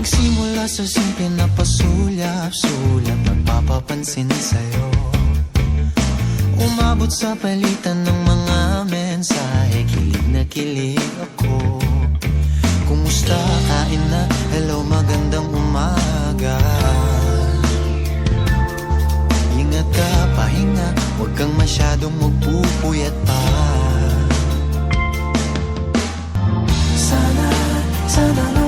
Nagsimula sa simple na pasulap-sulap Nagpapapansin sa'yo Umabot sa palitan ng mga mensahe Kilig na kilig ako Kumusta? Kain na? Hello, magandang umaga Ingat ka, pahinga Huwag kang masyadong magpupuyat pa Sana, sana